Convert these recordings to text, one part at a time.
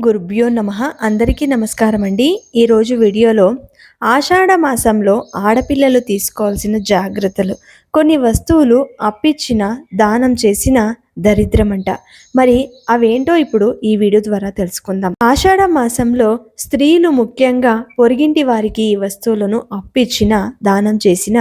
గురుభ్యో నమ. అందరికీ నమస్కారం అండి ఈరోజు వీడియోలో ఆషాఢ మాసంలో ఆడపిల్లలు తీసుకోవాల్సిన జాగ్రత్తలు. కొన్ని వస్తువులు అప్పిచ్చిన దానం చేసిన దరిద్రమంట. మరి అవేంటో ఇప్పుడు ఈ వీడియో ద్వారా తెలుసుకుందాం. ఆషాఢ మాసంలో స్త్రీలు ముఖ్యంగా పొరిగింటి వారికి ఈ వస్తువులను అప్పిచ్చిన దానం చేసిన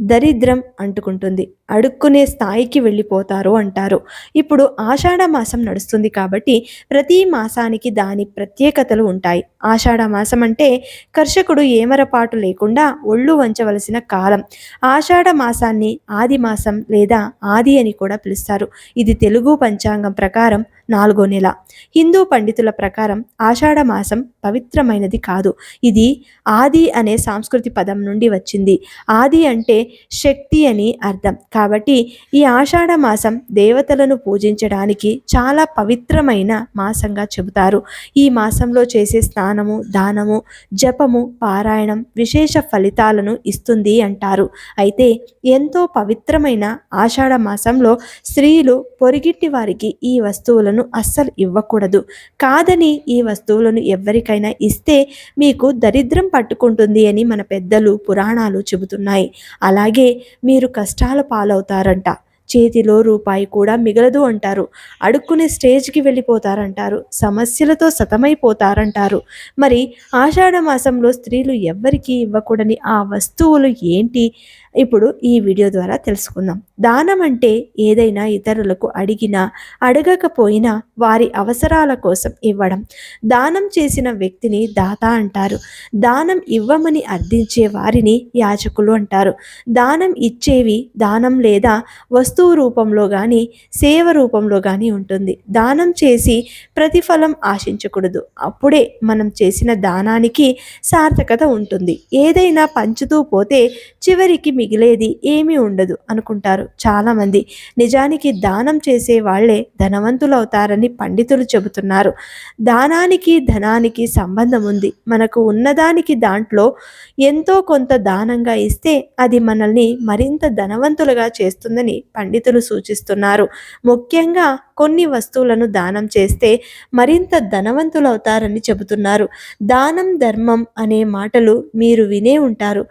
దరిద్రం అంటుకుంటుంది. అడుక్కునే స్థాయికి వెళ్ళిపోతారు అంటారు. ఇప్పుడు ఆషాఢ మాసం నడుస్తుంది కాబట్టి ప్రతి మాసానికి దాని ప్రత్యేకతలు ఉంటాయి. ఆషాఢ మాసం అంటే కర్షకుడు ఏమరపాటు లేకుండా ఒళ్ళు వంచవలసిన కాలం. ఆషాఢ మాసాన్ని ఆది మాసం లేదా ఆది అని కూడా పిలుస్తారు. ఇది తెలుగు పంచాంగం ప్రకారం నాలుగో నెల. హిందూ పండితుల ప్రకారం ఆషాఢ మాసం పవిత్ర పవిత్రమైనది కాదు. ఇది ఆది అనే సాంస్కృతి పదం నుండి వచ్చింది. ఆది అంటే శక్తి అని అర్థం. కాబట్టి ఈ ఆషాఢ మాసం దేవతలను పూజించడానికి చాలా పవిత్రమైన మాసంగా చెబుతారు. ఈ మాసంలో చేసే స్నానము దానము జపము పారాయణం విశేష ఫలితాలను ఇస్తుంది అంటారు. అయితే ఎంతో పవిత్రమైన ఆషాఢ మాసంలో స్త్రీలు పొరిగిట్టి వారికి ఈ వస్తువులను అస్సలు ఇవ్వకూడదు. కాదని ఈ వస్తువులను ఎవరికైనా ఇస్తే మీకు దరిద్రం పట్టుకుంటుంది అని మన పెద్దలు పురాణాలు చెబుతున్నాయి. అలాగే మీరు కష్టాల పాలవుతారంట. చేతిలో రూపాయి కూడా మిగలదు అంటారు. అడుక్కునే స్టేజ్కి వెళ్ళిపోతారంటారు. సమస్యలతో సతమైపోతారంటారు. మరి ఆషాఢ మాసంలో స్త్రీలు ఎవ్వరికీ ఇవ్వకూడని ఆ వస్తువులు ఏంటి? ఇప్పుడు ఈ వీడియో ద్వారా తెలుసుకుందాం. దానం అంటే ఏదైనా ఇతరులకు అడిగినా అడగకపోయినా వారి అవసరాల కోసం ఇవ్వడం. దానం చేసిన వ్యక్తిని దాత అంటారు. దానం ఇవ్వమని అర్థించే వారిని యాచకులు అంటారు. దానం ఇచ్చేవి దానం లేదా వస్తు వస్తువు రూపంలో కానీ సేవ రూపంలో కానీ ఉంటుంది. దానం చేసి ప్రతిఫలం ఆశించకూడదు. అప్పుడే మనం చేసిన దానానికి సార్థకత ఉంటుంది. ఏదైనా పంచుతూ పోతే చివరికి మిగిలేది ఏమీ ఉండదు అనుకుంటారు చాలామంది. నిజానికి దానం చేసే వాళ్ళే ధనవంతులు అవుతారని పండితులు చెబుతున్నారు. దానానికి ధనానికి సంబంధం ఉంది. మనకు ఉన్నదానికి దాంట్లో ఎంతో కొంత దానంగా ఇస్తే అది మనల్ని మరింత ధనవంతులుగా చేస్తుందని పండితులు సూచిస్తున్నారు. ముఖ్యంగా కొన్ని వస్తువులను దానం చేస్తే మరింత ధనవంతులవుతారని చెబుతున్నారు. దానం ధర్మం అనే మాటలు మీరు వినే ఉంటారు.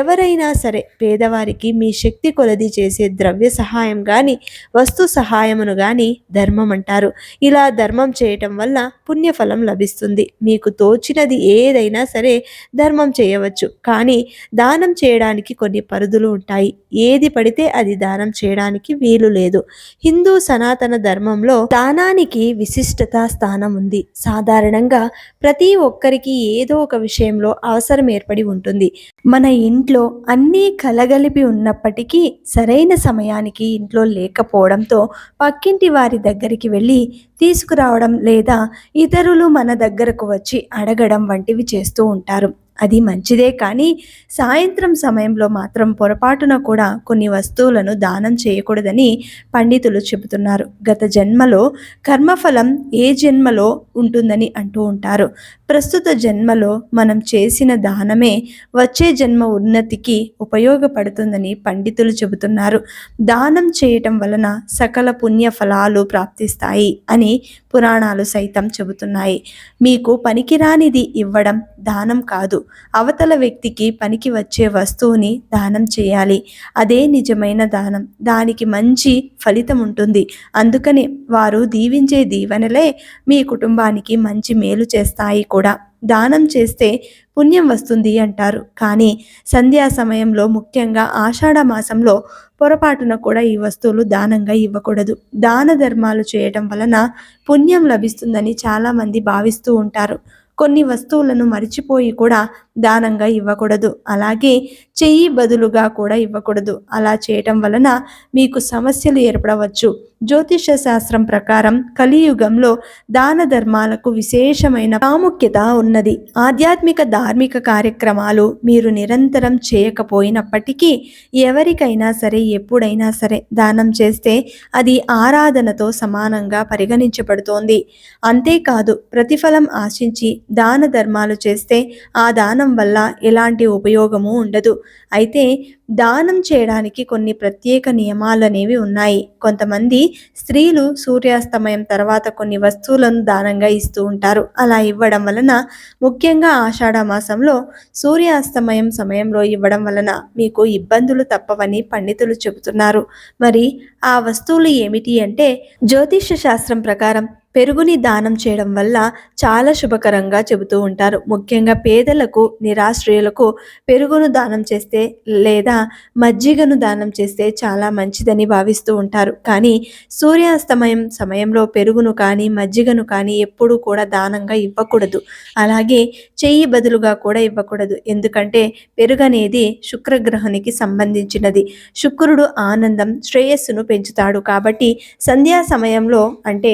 ఎవరైనా సరే పేదవారికి మీ శక్తి కొలది చేసే ద్రవ్య సహాయం కానీ వస్తు సహాయమును కానీ ధర్మం అంటారు. ఇలా ధర్మం చేయటం వల్ల పుణ్యఫలం లభిస్తుంది. మీకు తోచినది ఏదైనా సరే ధర్మం చేయవచ్చు. కానీ దానం చేయడానికి కొన్ని పరిధులు ఉంటాయి. ఏది పడితే అది దానం చేయడానికి వీలు లేదు. హిందూ సనాతన ధర్మంలో దానానికి విశిష్టత స్థానం ఉంది. సాధారణంగా ప్రతి ఒక్కరికి ఏదో ఒక విషయంలో అవసరం ఏర్పడి ఉంటుంది. మన ఇంట్లో అన్నీ కలగలిపి ఉన్నప్పటికీ సరైన సమయానికి ఇంట్లో లేకపోవడంతో పక్కింటి వారి దగ్గరికి వెళ్ళి తీసుకురావడం లేదా ఇతరులు మన దగ్గరకు వచ్చి అడగడం వంటివి చేస్తూ ఉంటారు. అది మంచిదే. కానీ సాయంత్రం సమయంలో మాత్రం పొరపాటున కూడా కొన్ని వస్తువులను దానం చేయకూడదని పండితులు చెబుతున్నారు. గత జన్మలో కర్మఫలం ఏ జన్మలో ఉంటుందని అంటూ ఉంటారు. ప్రస్తుత జన్మలో మనం చేసిన దానమే వచ్చే జన్మ ఉన్నతికి ఉపయోగపడుతుందని పండితులు చెబుతున్నారు. దానం చేయటం వలన సకల పుణ్య ఫలాలు ప్రాప్తిస్తాయి అని పురాణాలు సైతం చెబుతున్నాయి. మీకు పనికిరానిది ఇవ్వడం దానం కాదు. అవతల వ్యక్తికి పనికి వచ్చే వస్తువుని దానం చేయాలి. అదే నిజమైన దానం. దానికి మంచి ఫలితం ఉంటుంది. అందుకనే వారు దీవించే దీవెనలే మీ కుటుంబానికి మంచి మేలు చేస్తాయి కూడా. దానం చేస్తే పుణ్యం వస్తుంది అంటారు. కానీ సంధ్యా సమయంలో ముఖ్యంగా ఆషాఢ మాసంలో పొరపాటున కూడా ఈ వస్తువులు దానంగా ఇవ్వకూడదు. దాన ధర్మాలు చేయటం వలన పుణ్యం లభిస్తుందని చాలామంది భావిస్తూ ఉంటారు. కొన్ని వస్తువులను మరిచిపోయి కూడా దానంగా ఇవ్వకూడదు. అలాగే చెయ్యి బదులుగా కూడా ఇవ్వకూడదు. అలా చేయటం వలన మీకు సమస్యలు ఏర్పడవచ్చు. జ్యోతిష శాస్త్రం ప్రకారం కలియుగంలో దాన ధర్మాలకు విశేషమైన ప్రాముఖ్యత ఉన్నది. ఆధ్యాత్మిక ధార్మిక కార్యక్రమాలు మీరు నిరంతరం చేయకపోయినప్పటికీ ఎవరికైనా సరే ఎప్పుడైనా సరే దానం చేస్తే అది ఆరాధనతో సమానంగా పరిగణించబడుతోంది. అంతేకాదు ప్రతిఫలం ఆశించి దాన ధర్మాలు చేస్తే ఆ దానం దానం వల్ల ఎలాంటి ఉపయోగము ఉండదు. అయితే దానం చేయడానికి కొన్ని ప్రత్యేక నియమాలు అనేవి ఉన్నాయి. కొంతమంది స్త్రీలు సూర్యాస్తమయం తర్వాత కొన్ని వస్తువులను దానంగా ఇస్తూ ఉంటారు. అలా ఇవ్వడం వలన ముఖ్యంగా ఆషాఢ మాసంలో సూర్యాస్తమయం సమయంలో ఇవ్వడం వలన మీకు ఇబ్బందులు తప్పవని పండితులు చెబుతున్నారు. మరి ఆ వస్తువులు ఏమిటి అంటే జ్యోతిష శాస్త్రం ప్రకారం పెరుగుని దానం చేయడం వల్ల చాలా శుభకరంగా చెబుతూ ఉంటారు. ముఖ్యంగా పేదలకు నిరాశ్రయులకు పెరుగును దానం చేస్తే లేదా మజ్జిగను దానం చేస్తే చాలా మంచిదని భావిస్తూ ఉంటారు. కానీ సూర్యాస్తమయం సమయంలో పెరుగును కానీ మజ్జిగను కానీ ఎప్పుడూ కూడా దానంగా ఇవ్వకూడదు. అలాగే చెయ్యి బదులుగా కూడా ఇవ్వకూడదు. ఎందుకంటే పెరుగు అనేది శుక్రగ్రహానికి సంబంధించినది. శుక్రుడు ఆనందం శ్రేయస్సును పెంచుతాడు. కాబట్టి సంధ్యా సమయంలో అంటే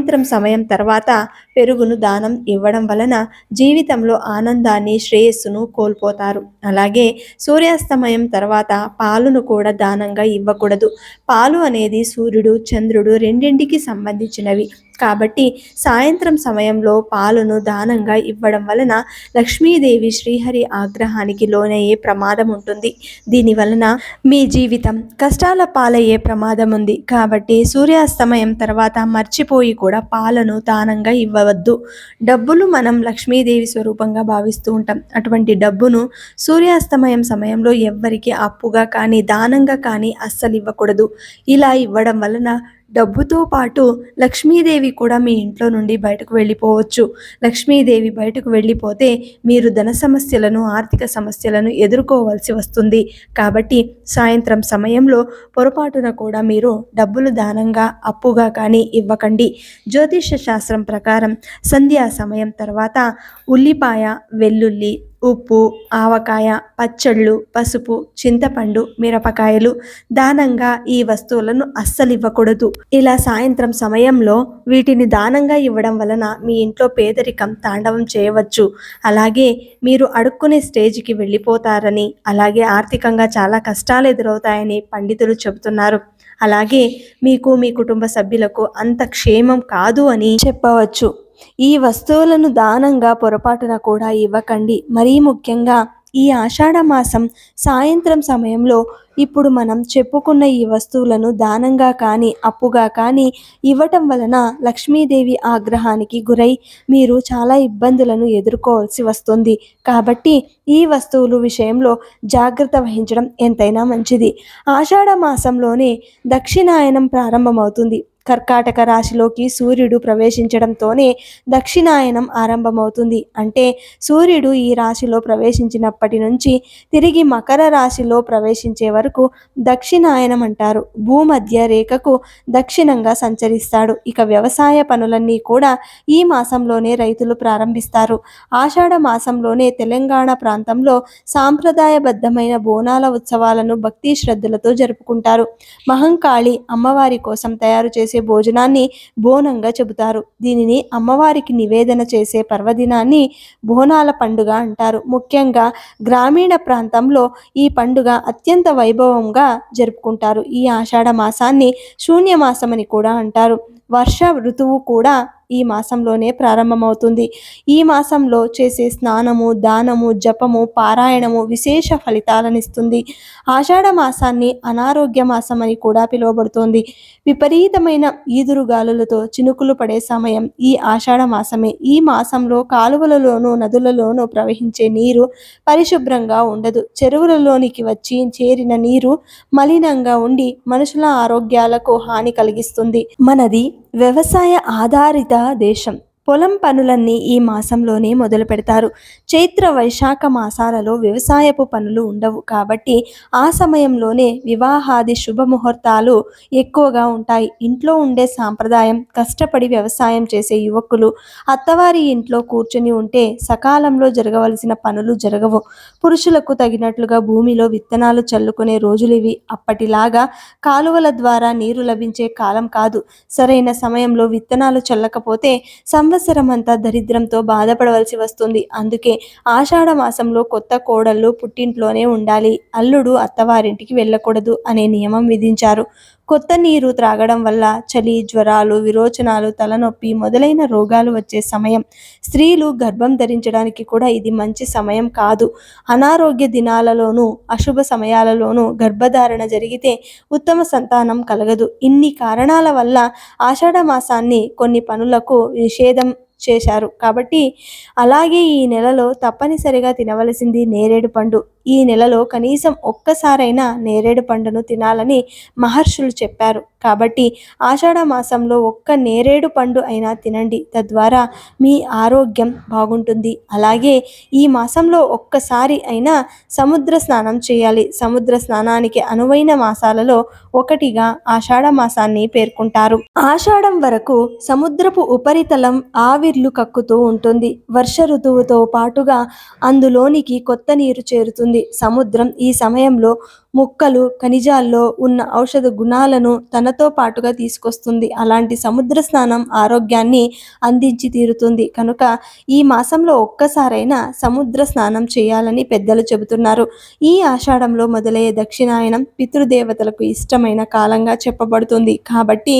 సాయంత్రం సమయం తర్వాత పెరుగును దానం ఇవ్వడం వలన జీవితంలో ఆనందాన్ని శ్రేయస్సును కోల్పోతారు. అలాగే సూర్యాస్తమయం తర్వాత పాలును కూడా దానంగా ఇవ్వకూడదు. పాలు అనేది సూర్యుడు చంద్రుడు రెండింటికి సంబంధించినవి. కాబట్టి సాయంత్రం సమయంలో పాలను దానంగా ఇవ్వడం వలన లక్ష్మీదేవి శ్రీహరి ఆగ్రహానికి లోనయ్యే ప్రమాదం ఉంటుంది. దీని వలన మీ జీవితం కష్టాల పాలయ్యే ప్రమాదం ఉంది. కాబట్టి సూర్యాస్తమయం తర్వాత మర్చిపోయి కూడా పాలను దానంగా ఇవ్వవద్దు. డబ్బులు మనం లక్ష్మీదేవి స్వరూపంగా భావిస్తూ ఉంటాం. అటువంటి డబ్బును సూర్యాస్తమయం సమయంలో ఎవ్వరికి అప్పుగా కానీ దానంగా కానీ అస్సలు ఇవ్వకూడదు ఇలా ఇవ్వడం వలన డబ్బుతో పాటు లక్ష్మీదేవి కూడా మీ ఇంట్లో నుండి బయటకు వెళ్ళిపోవచ్చు. లక్ష్మీదేవి బయటకు వెళ్ళిపోతే మీరు ధన సమస్యలను ఆర్థిక సమస్యలను ఎదుర్కోవాల్సి వస్తుంది. కాబట్టి సాయంత్రం సమయంలో పొరపాటున కూడా మీరు డబ్బులు దానంగా అప్పుగా కానీ ఇవ్వకండి. జ్యోతిష శాస్త్రం ప్రకారం సంధ్యా సమయం తర్వాత ఉల్లిపాయ వెల్లుల్లి ఉప్పు ఆవకాయ పచ్చళ్ళు పసుపు చింతపండు మిరపకాయలు దానంగా ఈ వస్తువులను అస్సలు ఇవ్వకూడదు. ఇలా సాయంత్రం సమయంలో వీటిని దానంగా ఇవ్వడం వలన మీ ఇంట్లో పేదరికం తాండవం చేయవచ్చు. అలాగే మీరు అడుక్కునే స్టేజ్కి వెళ్ళిపోతారని అలాగే ఆర్థికంగా చాలా కష్టాలు ఎదురవుతాయని పండితులు చెబుతున్నారు. అలాగే మీకు మీ కుటుంబ సభ్యులకు అంత క్షేమం కాదు అని చెప్పవచ్చు. ఈ వస్తువులను దానంగా పొరపాటున కూడా ఇవ్వకండి. మరీ ముఖ్యంగా ఈ ఆషాఢ మాసం సాయంత్రం సమయంలో ఇప్పుడు మనం చెప్పుకున్న ఈ వస్తువులను దానంగా కానీ అప్పుగా కానీ ఇవ్వటం వలన లక్ష్మీదేవి ఆగ్రహానికి గురై మీరు చాలా ఇబ్బందులను ఎదుర్కోవాల్సి వస్తుంది. కాబట్టి ఈ వస్తువులు విషయంలో జాగ్రత్త వహించడం ఎంతైనా మంచిది. ఆషాఢ మాసంలోనే దక్షిణాయనం ప్రారంభమవుతుంది. కర్కాటక రాశిలోకి సూర్యుడు ప్రవేశించడంతోనే దక్షిణాయనం ఆరంభమవుతుంది. అంటే సూర్యుడు ఈ రాశిలో ప్రవేశించినప్పటి నుంచి తిరిగి మకర రాశిలో ప్రవేశించే వరకు దక్షిణాయనం అంటారు. భూమధ్య రేఖకు దక్షిణంగా సంచరిస్తాడు. ఇక వ్యవసాయ పనులన్నీ కూడా ఈ మాసంలోనే రైతులు ప్రారంభిస్తారు. ఆషాఢ మాసంలోనే తెలంగాణ ప్రాంతంలో సాంప్రదాయబద్ధమైన బోనాల ఉత్సవాలను భక్తి శ్రద్ధలతో జరుపుకుంటారు. మహంకాళి అమ్మవారి కోసం తయారు చేసే భోజనాన్ని బోనంగా చెబుతారు. దీనిని అమ్మవారికి నివేదన చేసే పర్వదినాన్ని బోనాల పండుగ అంటారు. ముఖ్యంగా గ్రామీణ ప్రాంతంలో ఈ పండుగ అత్యంత వైభవంగా జరుపుకుంటారు. ఈ ఆషాఢ మాసాన్ని శూన్యమాసం అని కూడా అంటారు. వర్ష ఋతువు కూడా ఈ మాసంలోనే ప్రారంభమవుతుంది. ఈ మాసంలో చేసే స్నానము దానము జపము పారాయణము విశేష ఫలితాలనిస్తుంది. ఆషాఢ మాసాన్ని అనారోగ్య మాసం అని కూడా పిలువబడుతోంది. విపరీతమైన ఈదురుగాలులతో చినుకులు పడే సమయం ఈ ఆషాఢ మాసమే. ఈ మాసంలో కాలువలలోనూ నదులలోనూ ప్రవహించే నీరు పరిశుభ్రంగా ఉండదు. చెరువులలోనికి వచ్చి చేరిన నీరు మలినంగా ఉండి మనుషుల ఆరోగ్యాలకు హాని కలిగిస్తుంది. మనది వ్యవసాయ ఆధారిత దేశం. పొలం పనులన్నీ ఈ మాసంలోనే మొదలు పెడతారు. చైత్ర వైశాఖ మాసాలలో వ్యవసాయపు పనులు ఉండవు. కాబట్టి ఆ సమయంలోనే వివాహాది శుభముహూర్తాలు ఎక్కువగా ఉంటాయి. ఇంట్లో ఉండే సాంప్రదాయం కష్టపడి వ్యవసాయం చేసే యువకులు అత్తవారి ఇంట్లో కూర్చొని ఉంటే సకాలంలో జరగవలసిన పనులు జరగవు. పురుషులకు తగినట్లుగా భూమిలో విత్తనాలు చల్లుకునే రోజులు ఇవి. అప్పటిలాగా కాలువల ద్వారా నీరు లభించే కాలం కాదు. సరైన సమయంలో విత్తనాలు చల్లకపోతే సంవత్సరం అంతా దరిద్రంతో బాధపడవలసి వస్తుంది. అందుకే ఆషాఢ మాసంలో కొత్త కోడళ్ళు పుట్టింట్లోనే ఉండాలి. అల్లుడు అత్తవారింటికి వెళ్ళకూడదు అనే నియమం విధించారు. కొత్త నీరు త్రాగడం వల్ల చలి జ్వరాలు విరోచనాలు తలనొప్పి మొదలైన రోగాలు వచ్చే సమయం. స్త్రీలు గర్భం ధరించడానికి కూడా ఇది మంచి సమయం కాదు. అనారోగ్య దినాలలోనూ అశుభ సమయాలలోనూ గర్భధారణ జరిగితే ఉత్తమ సంతానం కలగదు. ఇన్ని కారణాల వల్ల ఆషాఢ మాసాన్ని కొన్ని పనులకు నిషేధం చేశారు. కాబట్టి అలాగే ఈ నెలలో తప్పనిసరిగా తినవలసింది నేరేడు పండు. ఈ నెలలో కనీసం ఒక్కసారైనా నేరేడు పండును తినాలని మహర్షులు చెప్పారు. కాబట్టి ఆషాఢ మాసంలో ఒక్క నేరేడు పండు అయినా తినండి. తద్వారా మీ ఆరోగ్యం బాగుంటుంది. అలాగే ఈ మాసంలో ఒక్కసారి అయినా సముద్ర స్నానం చేయాలి. సముద్ర స్నానానికి అనువైన మాసాలలో ఒకటిగా ఆషాఢ మాసాన్ని పేర్కొంటారు. ఆషాఢం వరకు సముద్రపు ఉపరితలం ఆవిర్లు కక్కుతూ ఉంటుంది. వర్ష ఋతువుతో పాటుగా అందులోనికి కొత్త నీరు చేరుతుంది. సముద్రం ఈ సమయంలో ముక్కలు ఖనిజాల్లో ఉన్న ఔషధ గుణాలను తనతో పాటుగా తీసుకొస్తుంది. అలాంటి సముద్ర స్నానం ఆరోగ్యాన్ని అందించి తీరుతుంది. కనుక ఈ మాసంలో ఒక్కసారైనా సముద్ర స్నానం చేయాలని పెద్దలు చెబుతున్నారు. ఈ ఆషాఢంలో మొదలయ్యే దక్షిణాయనం పితృదేవతలకు ఇష్టమైన కాలంగా చెప్పబడుతుంది. కాబట్టి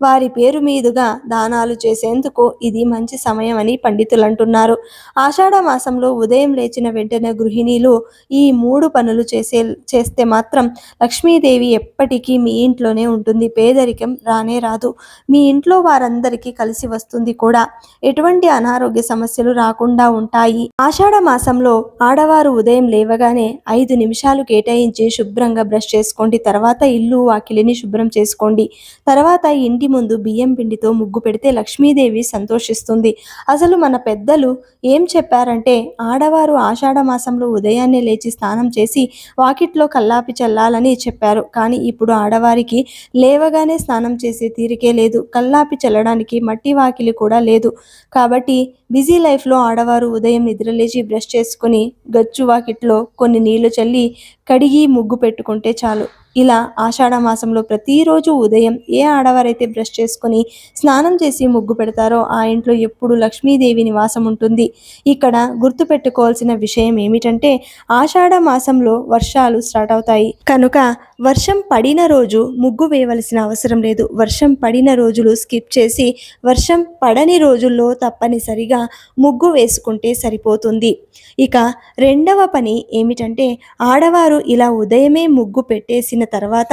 వారి పేరు మీదుగా దానాలు చేసేందుకు ఇది మంచి సమయం అని పండితులు అంటున్నారు ఆషాఢ మాసంలో ఉదయం లేచిన వెంటనే గృహిణీలు ఈ మూడు పనులు చేసే చేస్తే మాత్రం లక్ష్మీదేవి ఎప్పటికీ మీ ఇంట్లోనే ఉంటుంది. పేదరికం రానే రాదు. మీ ఇంట్లో వారందరికీ కలిసి వస్తుంది కూడా. ఎటువంటి అనారోగ్య సమస్యలు రాకుండా ఉంటాయి. ఆషాఢ మాసంలో ఆడవారు ఉదయం లేవగానే ఐదు నిమిషాలు కేటాయించి శుభ్రంగా బ్రష్ చేసుకోండి. తర్వాత ఇల్లు వాకిలిని శుభ్రం చేసుకోండి. తర్వాత ఇంటి ముందు బియ్యం పిండితో ముగ్గు పెడితే లక్ష్మీదేవి సంతోషిస్తుంది. అసలు మన పెద్దలు ఏం చెప్పారంటే ఆడవారు ఆషాఢ మాసంలో ఉదయాన్నే లేచి స్నానం చేసి వాకిట్లో కల్లాపి చల్లాలని చెప్పారు. కానీ ఇప్పుడు ఆడవారికి లేవగానే స్నానం చేసే తీరికే లేదు. కల్లాపి చల్లడానికి మట్టి వాకిలి కూడా లేదు. కాబట్టి బిజీ లైఫ్లో ఆడవారు ఉదయం నిద్రలేచి బ్రష్ చేసుకుని గచ్చు వాకిట్లో కొన్ని నీళ్ళు చల్లి కడిగి ముగ్గు పెట్టుకుంటే చాలు. ఇలా ఆషాఢ మాసంలో ప్రతిరోజు ఉదయం ఏ ఆడవారైతే బ్రష్ చేసుకొని స్నానం చేసి ముగ్గు పెడతారో ఆ ఇంట్లో ఎప్పుడు లక్ష్మీదేవి నివాసం ఉంటుంది. ఇక్కడ గుర్తుపెట్టుకోవాల్సిన విషయం ఏమిటంటే ఆషాఢ మాసంలో వర్షాలు స్టార్ట్ అవుతాయి. కనుక వర్షం పడిన రోజు ముగ్గు వేయవలసిన అవసరం లేదు. వర్షం పడిన రోజులు స్కిప్ చేసి వర్షం పడని రోజుల్లో తప్పనిసరిగా ముగ్గు వేసుకుంటే సరిపోతుంది. ఇక రెండవ పని ఏమిటంటే ఆడవారు ఇలా ఉదయమే ముగ్గు పెట్టేసిన తర్వాత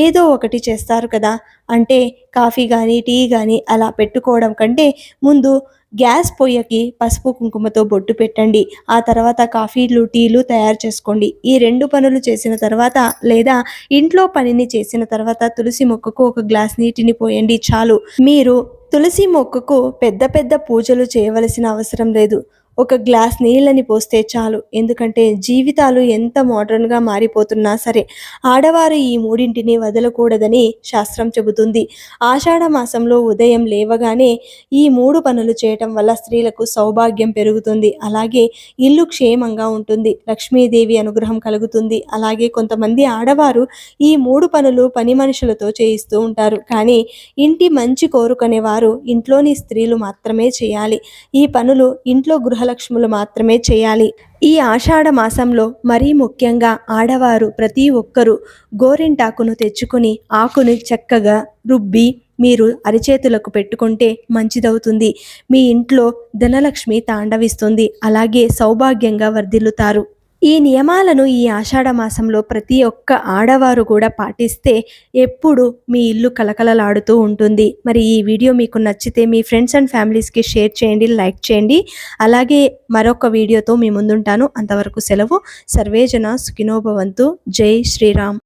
ఏదో ఒకటి చేస్తారు కదా అంటే కాఫీ కానీ టీ కానీ అలా పెట్టుకోవడం కంటే ముందు గ్యాస్ పొయ్యకి పసుపు కుంకుమతో బొట్టు పెట్టండి. ఆ తర్వాత కాఫీలు టీలు తయారు చేసుకోండి. ఈ రెండు పనులు చేసిన తర్వాత లేదా ఇంట్లో పనిని చేసిన తర్వాత తులసి మొక్కకు ఒక గ్లాస్ నీటిని పోయండి చాలు. మీరు తులసి మొక్కకు పెద్ద పెద్ద పూజలు చేయవలసిన అవసరం లేదు. ఒక గ్లాస్ నీళ్ళని పోస్తే చాలు. ఎందుకంటే జీవితాలు ఎంత మోడర్న్గా మారిపోతున్నా సరే ఆడవారు ఈ మూడింటిని వదలకూడదని శాస్త్రం చెబుతుంది. ఆషాఢ మాసంలో ఉదయం లేవగానే ఈ మూడు పనులు చేయటం వల్ల స్త్రీలకు సౌభాగ్యం పెరుగుతుంది. అలాగే ఇల్లు క్షేమంగా ఉంటుంది. లక్ష్మీదేవి అనుగ్రహం కలుగుతుంది. అలాగే కొంతమంది ఆడవారు ఈ మూడు పనులు పని మనుషులతో చేయిస్తూ ఉంటారు. కానీ ఇంటి మంచి కోరుకునే వారు ఇంట్లోని స్త్రీలు మాత్రమే చేయాలి. ఈ పనులు ఇంట్లో గృహ గృహలక్ష్ములు మాత్రమే చేయాలి. ఈ ఆషాఢ మాసంలో మరీ ముఖ్యంగా ఆడవారు ప్రతి ఒక్కరూ గోరింటాకును తెచ్చుకుని ఆకుని చక్కగా రుబ్బి మీరు అరిచేతులకు పెట్టుకుంటే మంచిదవుతుంది. మీ ఇంట్లో ధనలక్ష్మి తాండవిస్తుంది. అలాగే సౌభాగ్యంగా వర్ధిల్లుతారు. ఈ నియమాలను ఈ ఆషాఢ మాసంలో ప్రతి ఒక్క ఆడవారు కూడా పాటిస్తే ఎప్పుడు మీ ఇల్లు కలకలలాడుతూ ఉంటుంది. మరి ఈ వీడియో మీకు నచ్చితే మీ ఫ్రెండ్స్ అండ్ ఫ్యామిలీస్కి షేర్ చేయండి లైక్ చేయండి. అలాగే మరొక వీడియోతో మీ ముందుంటాను. అంతవరకు సెలవు. సర్వేజన సుఖినోభవంతు జై శ్రీరామ్.